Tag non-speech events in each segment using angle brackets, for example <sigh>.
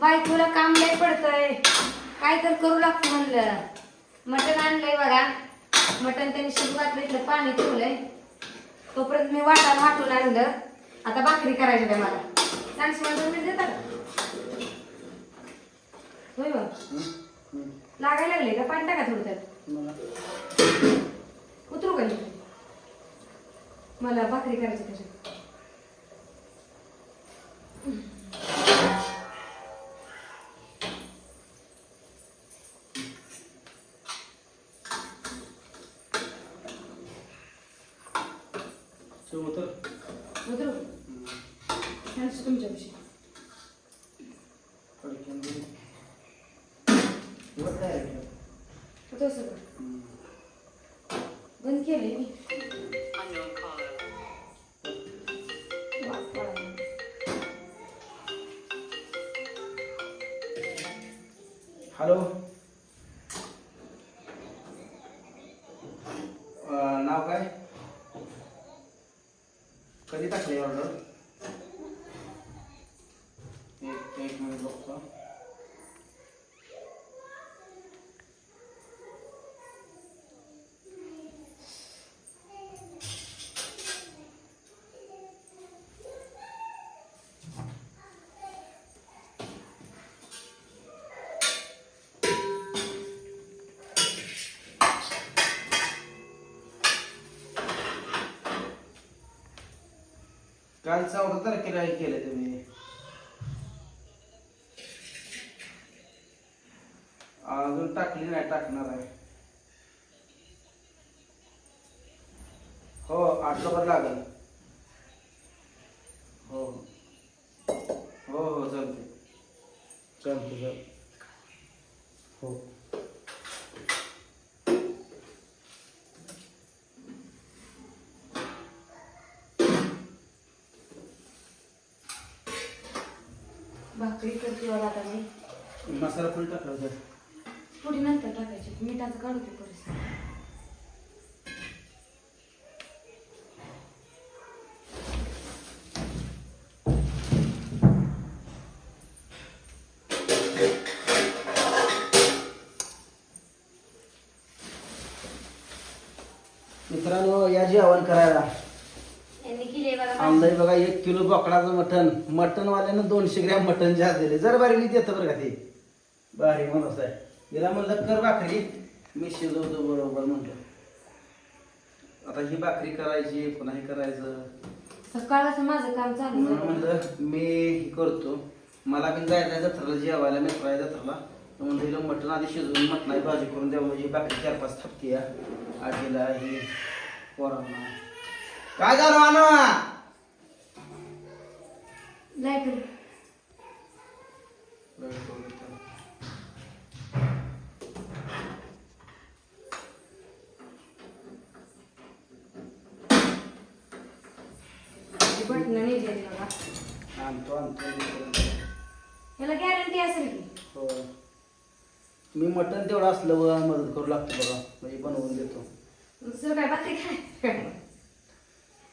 बायकोला काम लय पडतंय. काय तर करू लागतं म्हणलं. मटण आणलंय बघा. मटण त्यांनी शिजू घातलं इथलं पाणी ठेवलंय. तोपर्यंत मी वाटा वाटून आणलं. आता भाकरी करायची आहे मला. सांगशी दोन मिनिट देता का? होय बघ. लागायला लागले का? पाणी टाका थोडं त्यात. उतरू का? मला भाकरी करायची त्याच्यात. उतरू सांगशी तुमच्याविषयी होतं सगळं बंद केलंय मी कधी टाकली ऑर्डर काल चौदा तारखेला हे केलं तुम्ही अजून टाकली नाही टाकणार आहे. हो आठवड्यात लागेल. हो. हो हो चालते चालते चालते हो. भाकरी करते बघा आता मी. मसाला फुल टाकायचा थोडी नंतर टाकायची. मिठाचं काढते परिस्थिती मित्रांनो या जेवण करायला. आणलंय बघा एक किलो बोकडाचं मटण. मटणवाल्यानं दोनशे ग्रॅम मटण जास्त दिले. जर बारी देतं बरं का ते? भारी माणूस आहे. गेला म्हणलं कर भाकरी. मी शिजवतो बरोबर म्हणलं. आता ही भाकरी करायची पुन्हा हे करायचं. सकाळचं माझं काम चालू म्हणून. म्हणलं मी हे करतो. मला पण जायचं जत्राला जेवायला मित्राला जत्राला. तर म्हणलं हिला मटण आधी शिजवून मटणाची भाजी करून द्या म्हणजे भाकरी चार पाच थापती आजीला ही पोरांना. काय झालं मानवा लाइट बटन बघा आणतो आणतो. याला गॅरंटी असेल की? हो. मी मटण तेवढं असलं व मदत करू लागतो बघा. म्हणजे बनवून देतो. दुसरं काय? बाकी काय?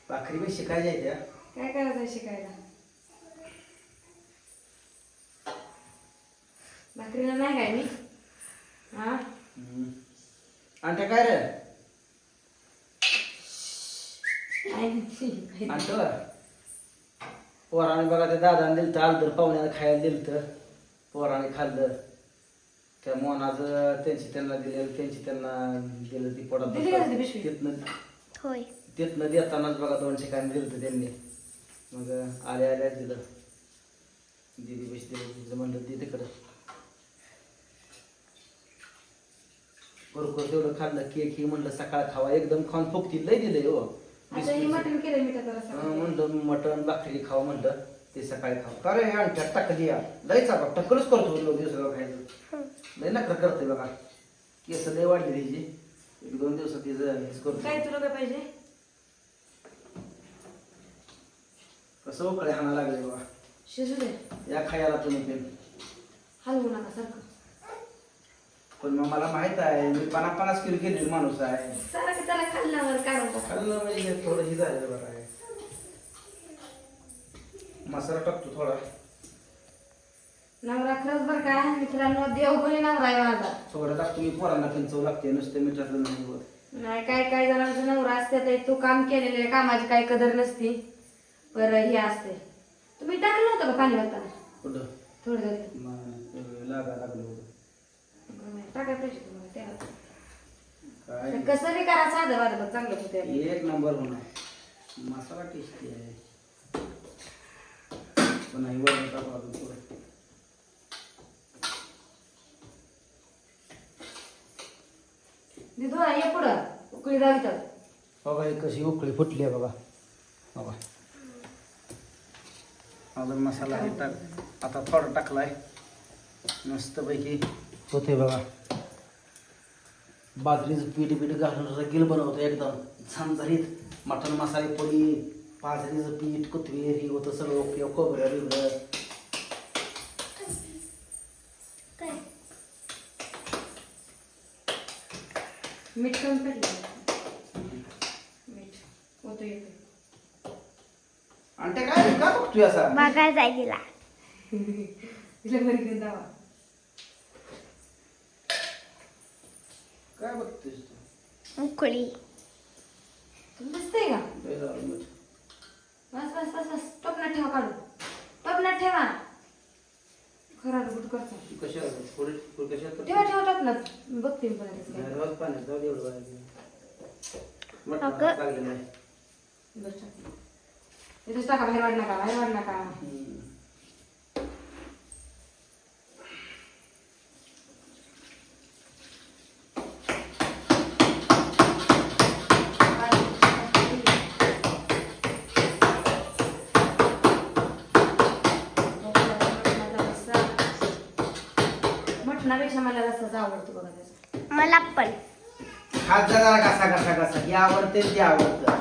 भाकरी बी शिकायच्या आहेत त्या. काय करायचं आहे शिकायला? भाकरीला नाही काय मी हा. आणि त्या काय रे? काय पोराने बघा त्या दादाने दिलं तर आलं तर पाहुण्याला खायला दिलं तर पोराने खाल्लं. त्या मोनाचं त्यांची त्यांना दिलेलं त्यांची त्यांना दिलं ती पोटात दिली का ती पिशवी? तिथनं होय. तिथनं देतानाच बघा दोन ठिकाणी दिलं होतं त्यांनी. मग आल्या आल्या दिलं. दिदी पैसे दिले तिचं म्हणलं दे तिकडं. बरोबर तेवढं खाल्लं केक ही म्हणलं सकाळ खावा. एकदम खाऊन फुकतील लय दिलंय हो. आता मटण केलं मिठाचा रस्सा म्हणलं मटण भाकरी खावा म्हणलं. ते सकाळी खाऊ का रे आणतात टाकली या. लय चाबा टक्कलच करतो म्हणलं दिवसाला खायचं. लय नखरं करते बघा. केस लय वाढली त्याची. एक दोन दिवसात तिचं हेच करतो. काय तुला काय पाहिजे? कसं उकळे हाणा लागले बघा. शिजू दे. या खायला तुम्ही ते. हलवू नका सारखं. पण मग मला माहीत आहे मी पन्नास पन्नास किलो केलेली माणूस आहे त्याला खाल्ल्यावर काढून टाका. खाल्लं म्हणजे थोडं हे झालेलं बघा हे. मसाला टाकतो थोडा. नवरा खरंच बरं का? मित्रांनो देवगुणी नवरा आहे माझा. टाकतो मी पोरांना पण चव लागते नुसतं नाही होत. नाही काय काय जणांचं नवरा असते ते तू काम केलेले कामाची काही कदर नसती. पर हे असते. तुम्ही टाकलं नव्हतं का पाणी वाटताना? कुठं? थोडं. मग लागा लागलं. होतं टाकायला पाहिजे तुम्हाला त्याला. काय? कसं बी करा साधं वाधं बघ चांगलं होतं एक नंबर होणार. मसाला टेस्टी आहे. पण हे टाकू अजून थोडं. दिदू ये पुढं. उकळी बघा ही कशी उकळी फुटली आहे बघा. बघा अजून मसाला आहे टाक. आता थोडा टाकलाय. मस्तपैकी. होते बघा. बाजरीचं पीठ पीठ घालून रगील बनवतो एकदम. झणझणीत मटण मसाले पोळी बाजरीचं पीठ कोथिंबीर हे होतं सगळं ओके खोबरं बिबरं. मीठ कमी पडलं मीठ. होतं येतं आणि ते काय का बघतोय असा? बघायला जायला तिला <laughs> बरी घेऊन जावा काय बघतोयस तू उकळी दिसतंय का मग. बस बस बस बस टोपणात ठेवा काढू टोपणात ठेवा खराब गुट करतो कशी आहे? थोडी- थोडी कशी आहे? ठेवा ठेवा टोपणात बघते मी काय. रोज पाण्यात जाऊ दे एवढं बाहेर. मटण अगं. लागलेलं आहे. बस टाक. इथेच टाका बाहेर वाढ नका बाहेर वाढ नका बघा त्याचा मला पण. खात जा जरा कसा कसा कसा हे आवडते ते आवडतं.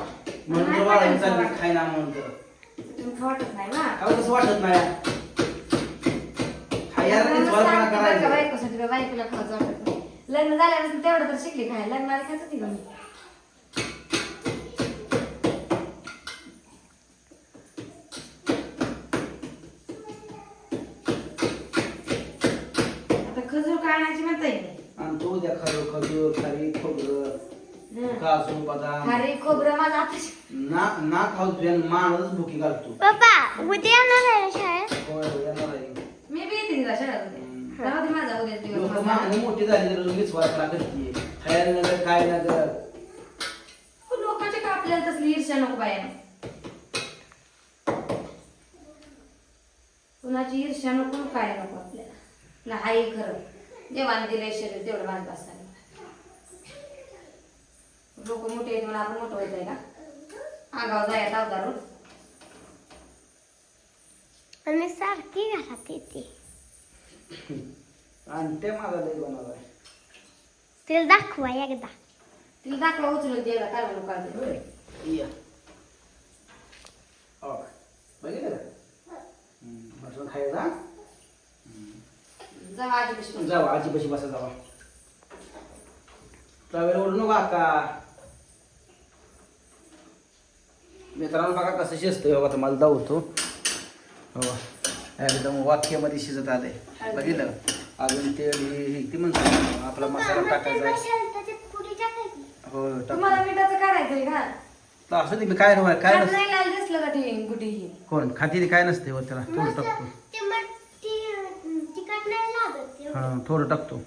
म्हणून तर चालली खायना म्हणून तर. वाटत नाही ना? कसं वाटत नाही. खायला ते स्वयंपाक करायचं. बायकोसाठी बा, बायकोला खायचं वाटत नाही. लग्न झाल्यापासून तेवढं तर शिकली खायला लग्नाला खायचं होती तो उद्या खरं खजूर खारी खोबरं काजू बदाम? अरे खोबरं माझं ना ना खाऊ तुझ्या मानच भुकी घालतो. पप्पा उद्या येणार आहे शाळेत? होय, होय, येणार आहे. मी बी येते तिला शाळेत उद्या. जाऊ दे माझा उद्या दिवस लोक माझा. मागणी मोठी झाली तर मीच वाटला करते खायला नगर काय नगर? लोकांच्या का आपल्याला तसली ईर्ष्या नको बाया कुणाची ईर्ष्या नको काय नको आपल्याला? ना हाय खरं. देवाने दिलंय शरीर तेवढं बांधत असताना. लोक मोठे आहेत म्हणून आपण मोठं होत आहे का? आगाव जाया तावदारून आणि सारखी घरात येते. आणि ते माझा लय बनवलाय तिला दाखवा एकदा. तिला दाखवा उचलून द्यायला काय म्हणून काढते या. हो. बघितलं का? जावा आधी बसून जावा आजी बशी बसा जावा. ट्रॅव्हल ओढू नका का मित्रांनो बघा कसं शिजतंय बघा तुम्हाला दावतो. हो एकदम वाक्यामध्ये शिजत आले बघितलं? अजून ते ती म्हणतो आपला मसाला टाकायचा. हो टाक. तुम्हाला मिठाचं काढायचंय का? तर असं ते मी काय काय नसतं. नाही लाल दिसलं का ते गुटी ही कोण? खाती ते काय नसते हो त्याला. थोडं टाकतो हां थोडं टाकतो.